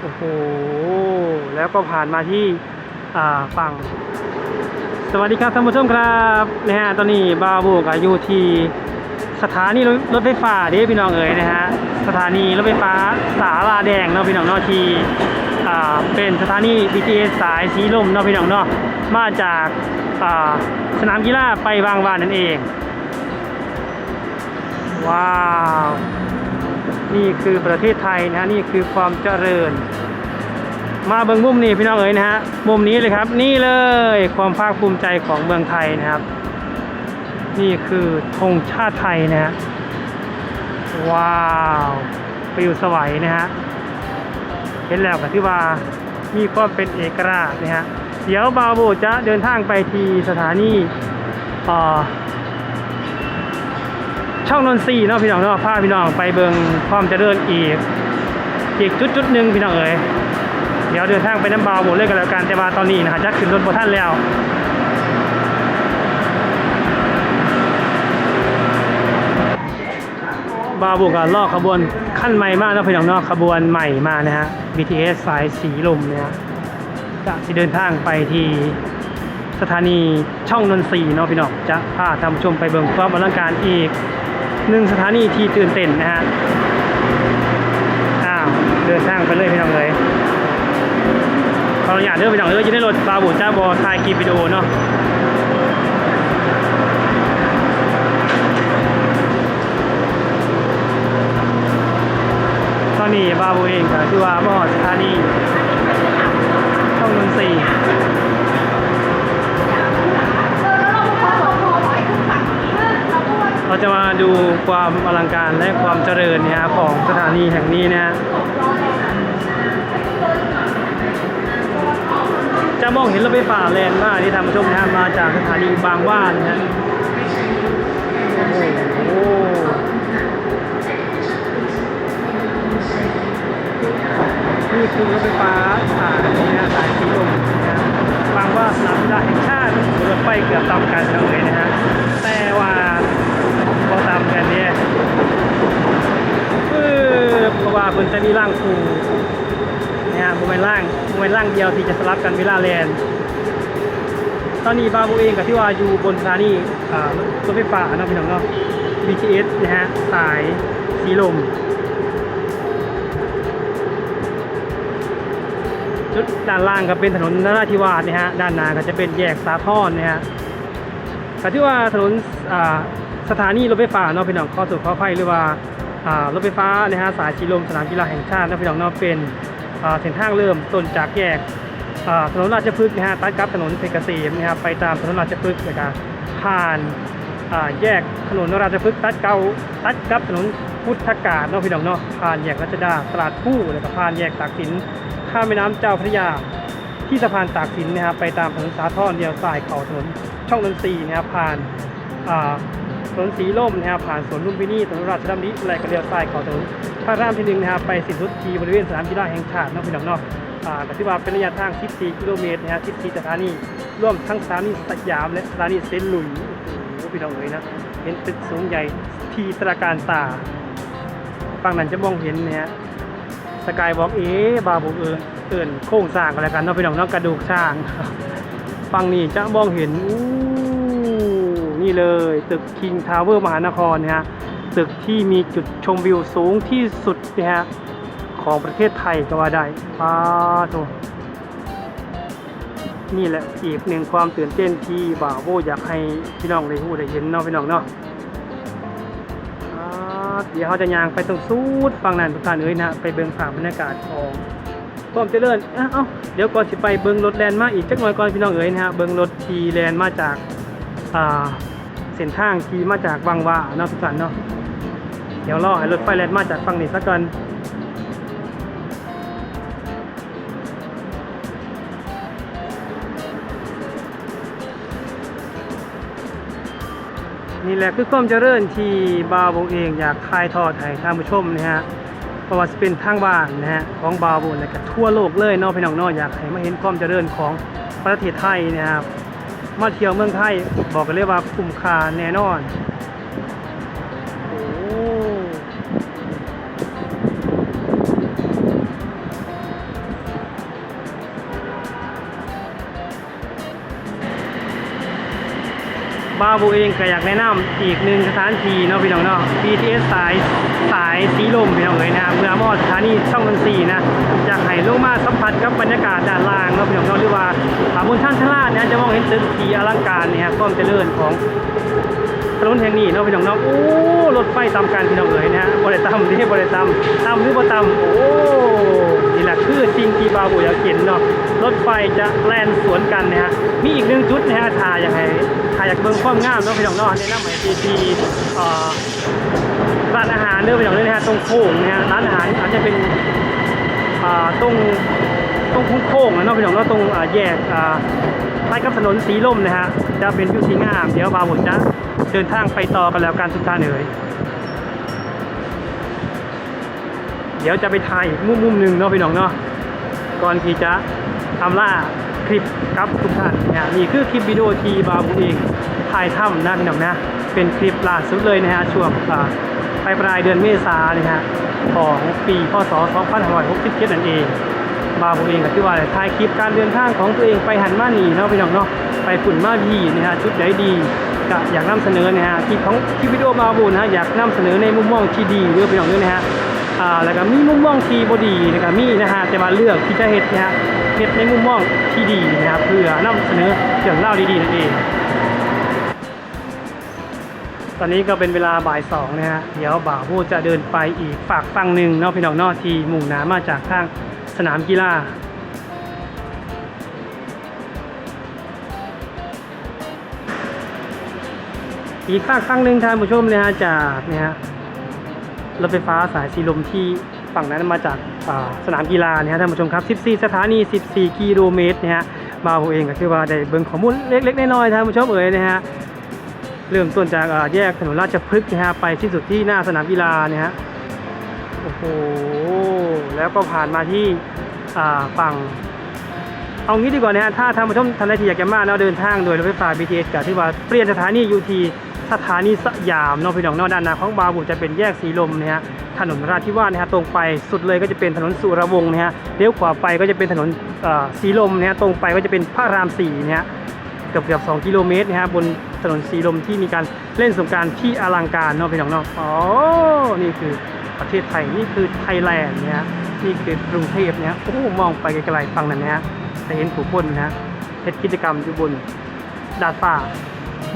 โอ้โห แล้วก็ผ่านมาที่ฝั่ง สวัสดีครับท่านผู้ชมครับนะฮะตอนนี้บาวโบกอยู่ที่สถานีรถรถไฟฟ้าเด้พี่น้องเอ๋ยนะฮะสถานีรถไฟฟ้าสาลาแดงเนาะพี่น้องเนาะที่อ่าเป็นสถานี BTS สายสีลมเนาะพี่น้องเนาะมาจากสนามกีฬาไปบางวานนั่นเอง ว้าว นี่คือประเทศไทยนะฮะนี่คือความเจริญ มาเบิ่งมุมนี้พี่น้องเอ๋ยนะฮะมุมนี้เลยครับ นี่เลยความภาคภูมิใจของเมืองไทยนะครับ นี่คือธงชาติไทยนะฮะว้าวไปลิวสวัยนะฮะเห็นแล้วก็ที่ว่ามีความเป็นเอกราชนะฮะเดี๋ยวบาโบจะเดินทางไปที่สถานีอ่อ ช่องนนทรีเนาะพี่น้องเนาะพาพี่น้องไปเบิงความเจริญอีก อีกจุดจุดหนึ่งพี่น้องเอ๋ยเดี๋ยวเดินทางไปน้ำบาวหมดเลยกันแล้วกันแต่ว่าตอนนี้นะฮะจะขึ้นรถโบท่านแล้วบาบุกลอกขบวนขั้นใหม่มากนะพี่น้องเนาะขบวนใหม่มานะฮะ BTS สายสีลมเนี่ยจะเดินทางไปที่สถานีช่องนนทรีเนาะพี่น้องจะพาท่านผู้ชมไปเบิ่งความอลังการอีก หนึ่งสถานีที่ตื่นเต้นนะฮะอ้าวเดินทางไปเลยพี่น้องเลยขออนุญาตเด้อพี่น้องเด้อจะได้รถบาบูจ้าบอถ่ายคลิปวิดีโอเนาะตอนนี้บาบูเองก็คือว่าบ่อสถานีช่องนนทรี จะมาดูความอลังการและความเจริญเนี่ยของสถานีแห่งนี้นะฮะจะมองเห็นรถไฟฟ้าแลนด์มาที่ทำชมนะฮะมาจากสถานีบางว่านนะโอ้โหนี่คือรถไฟฟ้าสายนะฮะสายสีลมนะบางว่าสนามกีฬาแห่งชาติรถไฟเกือบตามกันเลยนะฮะแต่ว่า พอตามกันเนี่ยปึ๊บเพราะว่ามันจะมีร่างครูเนี่ยฮะโมเมนต์ร่างโม วที่จะสลับกันเวลาแลนตอนนี้บาบูเองกับที่ว่าอยู่บนสถานีรถไฟฟ้านะพี่น้องเนาะ BTS นะฮะ สายสีลม จุดด้านล่างก็เป็นถนนนราธิวาสนะฮะ ด้านหน้าก็จะเป็นแยกสาทรนะฮะก็ที่ว่าถนนสถานีรถไฟฟ้าเนาะพี่น้องข้อสุดข้อไฟหรือว่ารถไฟฟ้านะฮะสายชีลมสนามกีฬาแห่งชาตินะพี่น้องเนาะเป็น เส้นทางเริ่มต้นจากแยกถนนราชพฤกษ์นะฮะตัดกับถนนเพชรเกษมนะครับไปตามถนนราชพฤกษ์นะครับผ่านแยกถนนราชพฤกษ์ตัดเกาตัดกับถนนพุทธกาศเนาะพี่น้องเนาะผ่านแยกรัชดาตลาดผู้แล้วก็ผ่านแยกตากสินข้ามแม่น้ำเจ้าพระยา ที่สะพานตากสินนะครับไปตามถนนสาทรเดียวสายเข่าถนนช่องนนทรีนะครับผ่านถนนสีล่มนะครับผ่านสวนลุมพินีถนนราชดำริไหลกระเดียวสายเข่าถนน พระรามที่หนึ่งนะครับไปสิ้นสุดที่บริเวณสนามกีฬาแห่งชาตินอกพี่น้องเนอกอ่าก็ถือว่าเป็นระยะทาง 14 กิโลเมตรนะฮะ14สถานีร่วมทั้งสถานีสยามและสถานีเซนต์หลุยส์โอ้โหพี่น้องเอ๋ยนะเห็นตึกสูงใหญ่ที่ตระการตาฝั่งนั้นจะมองเห็นนะฮะสกายบอกเอ๊ะบาบุเอิญเอิญโค้งสร้างกันแล้วกันเนาะพี่น้องเนาะกระดูกช้างฝั่งนี้จะมองเห็นอู้นี่เลยตึก King Tower มหานครนะฮะึกที่มีจุดชมวิวสูงที่สุดนะฮะของประเทศไทยก็ว่าได้ป้าโตนี่แหละอีกหนึ่งความตื่นเต้นที่บ่าวโบอยากให้พี่น้องได้รู้ได้เห็นเนาะพี่น้องเนาะเดี๋ยวเขาจะยางไปตรงสูดฝั่งนั้นทุกท่านเอ้ยนะไปเบิ่งภาพบรรยากาศของความเจริญเอ้าเอาเดี๋ยวก่อนสิไปเบิ่งรถแลนมาอีกจักหน่อยก่อนพี่น้องเอ้ยนะฮะเบิ่งรถทีแลนมาจากอ่าเส้นทางที่มาจากวังว่าเนาะทุกท่านเนาะ ดี๋ยวรอให้รถไฟแลนด์มาจากฝั่งนี้สักก่อนนี่แหละคือความเจริญที่บาวงเองอยากคายทอดให้ท่านผู้ชมนะฮะเพราะว่าสิเป็นทางบ้านนะฮะของบาวงและก็ทั่วโลกเลยนาะพี่น้องนาะอยากให้มาเห็นความเจริญของประเทศไทยนะครับมาเที่ยวเมืองไทยบอกกันเลยว่าคุ้มค่าแน่นอน บาบูเองก็อยากแนะนำอีกหนึ่งสถานที่เนาะพี่น้องเนาะ BTS สายสายสีลมพี่น้องเอ๋ยนะเมื่อมอดสถานีช่องนนทรีนะอยากให้ลงมาสัมผัสกับบรรยากาศด้านล่างเนาะพี่น้องเนาะหรือว่าอ่าบนชั้นชลาดเนี่ยจะมองเห็นตึกที่อลังการเนี่ยความเจริญของถนนแห่งนี้เนาะพี่น้องเนาะโอ้รถไฟตามกันพี่น้องเอ๋ยนะฮะบริตามนี่บริตามตามหรือบริตามโอ้ คือสิ่งที่บาบูอยากเห็นเนาะรถไฟจะแล่นสวนกันนะฮะมีอีกหนึ่งจุดนะฮะถ่ายอย่ากให้ถ่ายอยากเบิ่งความงามเนาะพี่น้องเนาะแนะนำให้ทีทีเอ่อร้านอาหารเนื้อพี่น้องเนื้อนะฮะตรงโค้งนะฮะร้านอาหารอาจจะเป็นตรงตรงโค้งนะเนาะพี่น้องเนาะตรงแยกอ่ใกล้กับถนนสีลมนะฮะจะเป็นวิวที่งาม เดี๋ยวบาวผมจะเดินทางไปต่อกันแล้วกันทุกท่านเอ๋ย เดี๋ยวจะไปถ่ายอีกมุมมุมหนึ่งเนาะพี่น้องเนาะก่อนที่จะทำล่าคลิปกับทุกท่านเนะฮะนี่คือคลิปวิดีโอที่บาวผมเองถ่ายทำนะพี่น้องนะเป็นคลิปล่าสุดเลยนะฮะช่วงปลายปลายเดือนเมษายนนะฮะของปีพศ 2567 นั่นเองบาผมเองก็ที่ว่าถ่ายคลิปการเดินทางของตัวเองไปหันมาหนีเนาะพี่น้องเนาะไปฝุ่นมาพีนะฮะชุดใดดีก็อยากนำเสนอนะฮะคลิปของคลิปวิดีโอบาบูนะฮะอยากนำเสนอในมุมมองที่ดีเรื่องพี่น้องด้วยนะฮะ อ่าแล้วก็มีมุมมองที่บดีนะครับมีนะฮะแต่ว่าเลือกที่จะเฮ็ดนะฮะเฮ็ดในมุมมองที่ดีนะครับเพื่อนำเสนอเรื่องเล่าดีๆนั่นเองตอนนี้ก็เป็นเวลาบ่ายสองนะฮะเดี๋ยวบ่าวพูดจะเดินไปอีกฝากฝั่งหนึ่งนาะพี่น้องนอกที่มุ่งหน้ามาจากทางสนามกีฬาอีกฝากฝั่งหนึ่งท่านผู้ชมนะฮะจากนี่ยฮะ รถไฟฟ้าสายสีลมที่ฝั่งนั้นมาจากสนามกีฬาเนี่ยฮะท่านผู้ชมครับ 14 สถานี 14 กิโลเมตรนะฮะบ่าวเองก็คือว่าได้เบิ่งข้อมูลเล็กๆน้อยๆท่านผู้ชมเอ๋ยนะฮะเริ่มต้นจากแยกถนนราชพฤกษ์นะฮะไปที่สุดที่หน้าสนามกีฬาเนี่ยฮะโอ้โหแล้วก็ผ่านมาที่ฝั่งเอางี้ดีกว่านะฮะถ้าท่านผู้ชมท่านใดที่อยากจะมาเนาะเดินทางโดยรถไฟฟ้า BTS กับที่ว่าเปลี่ยนสถานีอยู่ที่ สถานีสยามเนาะพี่น้องเนาะด้านหน้าของบาบูจะเป็นแยกสีลมนะฮะถนนราธิวาสนะฮะตรงไปสุดเลยก็จะเป็นถนนสุรวงศ์นะฮะเลี้ยวขวาไปก็จะเป็นถนนสีลมนะฮะตรงไปก็จะเป็นพระรามสี่นะฮะเกือบเกือบ2กิโลเมตรนะฮะบนถนนสีลมที่มีการเล่นสงการที่อลังการเนาะพี่น้องเนาะอ๋อนี่คือประเทศไทยนี่คือไทยแลนด์เนี่ยฮะนี่คือกรุงเทพเนี่ยโอ้มองไปไกลๆฟังนั่นนะฮะจะเห็นผู้คนนะฮะเฮ็ดกิจกรรมอยู่บนดาดฟ้า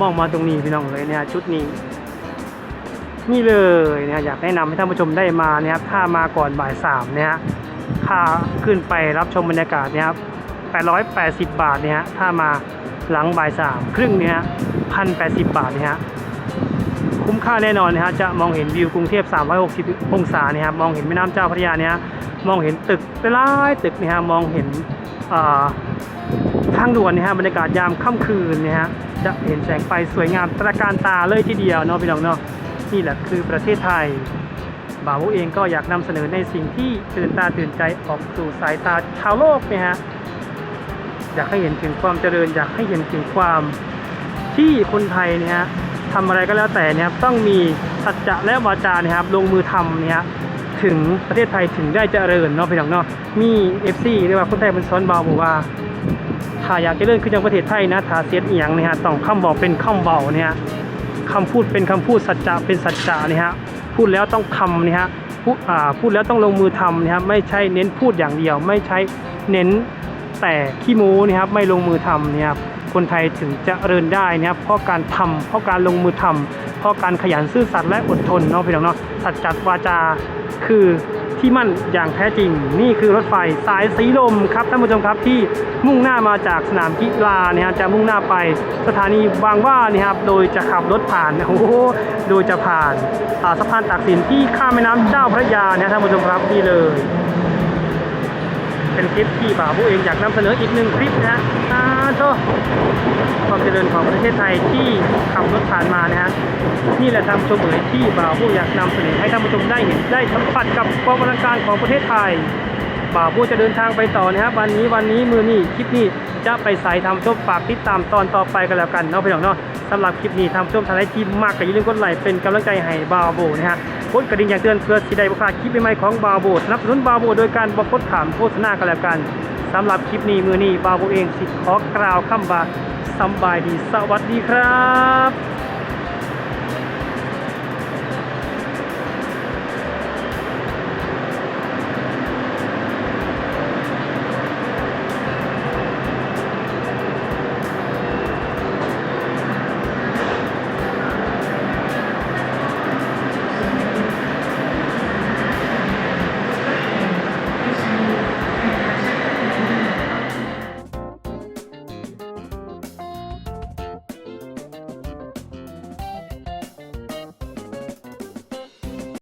มองมาตรงนี้พี่น้องเลยเนี่ยชุดนี้ นี่เลยนะฮะอยากแนะนำให้ท่านผู้ชมได้มาเนี่ยครับถ้ามาก่อนบ่ายสามเนี่ยค่าขึ้นไปรับชมบรรยากาศเนี่ยครับ880 บาทเนี่ยฮะถ้ามาหลังบ่ายสามครึ่งเนี่ยพันแปดสิบบาทเนี่ยฮะคุ้มค่าแน่นอนนะฮะจะมองเห็นวิวกรุงเทพ 360 องศาเนี่ยครับมองเห็นแม่น้ำเจ้าพระยาเนี่ยมองเห็นตึกหลายๆตึกเนี่ยฮะมองเห็นอ่าทางด่วนเนี่ยฮะบรรยากาศยามค่ำคืนเนี่ยฮะจะเห็นแสงไฟสวยงามตระการตาเลยทีเดียวเนาะพี่น้องเนาะนี่แหละคือประเทศไทยบ่าวเองก็อยากนำเสนอในสิ่งที่ตื่นตาตื่นใจออกสู่สายตาชาวโลกเนี่ยฮะอยากให้เห็นถึงความเจริญ อยากให้เห็นถึงความที่คนไทยเนี่ยทำอะไรก็แล้วแต่เนี่ยต้องมีสัจจะและวาจาเนี่ยครับลงมือทำเนี่ยถึงประเทศไทยถึงได้เจริญเนาะพี่น้องเนาะมีเอฟซีเรียกว่าคนไทยเป็นซ้อนบาวบอกว่าาอยากเจริญขึ้นอย่างประเทศไทยนะถ้าเสียดเอียงเนี่ยฮะต้องคำบอกเป็นคำเบาเนี่ยฮะคำพูดเป็นคำพูดสัจจะเป็นสัจจะเนี่ยฮะพูดแล้วต้องทำเนี่ยฮะพูดอ่าพูดแล้วต้องลงมือทำเนี่ยฮะไม่ใช่เน้นพูดอย่างเดียว ไม่ใช่เน้นแต่ขี้โม้นี่ครับไม่ลงมือทำเนี่ยครับคนไทยถึงจะเริญได้นะครับเพราะการทำเพราะการลงมือทำเพราะการขยันซื่อสัตย์และอดทนเนาะพี่น้องเนาะสัจจวาจาคือ ที่มั่นอย่างแท้จริง นี่คือรถไฟสายสีลมครับท่านผู้ชมครับที่มุ่งหน้ามาจากสนามกีฬาเนี่ยจะมุ่งหน้าไปสถานีบางว่านี่ครับโดยจะขับรถผ่านโอ้โหโดยจะผ่านสะพานตากสินที่ข้ามแม่น้ำเจ้าพระยาเนี่ยท่านผู้ชมครับนี่เลย เป็นคลิปที่บ่าวผู้เองอยากนำเสนออีกหนึ่งคลิปนะฮะอ่าโตความเจริญของประเทศไทยที่ขับรถผ่านมานะฮะนี่แหละท่านชมเอ๋ยที่บ่าวผู้อยากนำเสนอให้ท่านผู้ชมได้เห็นได้สัมผัสกับความอลังการของประเทศไทยบ่าวผู้จะเดินทางไปต่อนะครับวันนี้วันนี้มือนี้คลิปนี้จะไปใส่ทำชมฝากติดตามตอนต่อไปกันแล้วกันเนาะพี่น้องเนาะ สำหรับคลิปนี้ทำชมทางไลน์ที่มากก็อย่าลืมกดไลค์เป็นกำลังใจให้บาวโบนะฮะกดกระดิ่งอย่างเตือนเพื่อสิได้บ่พลาคลิปใหม่ๆของบาวโบสนับสนุนบาวโบโดยการบอกกดถามโฆษณากันแล้วกันสำหรับคลิปนี้มือนี้บาวโบเองสิขอกล่าวคำว่าสบายดีสวัสดีครับ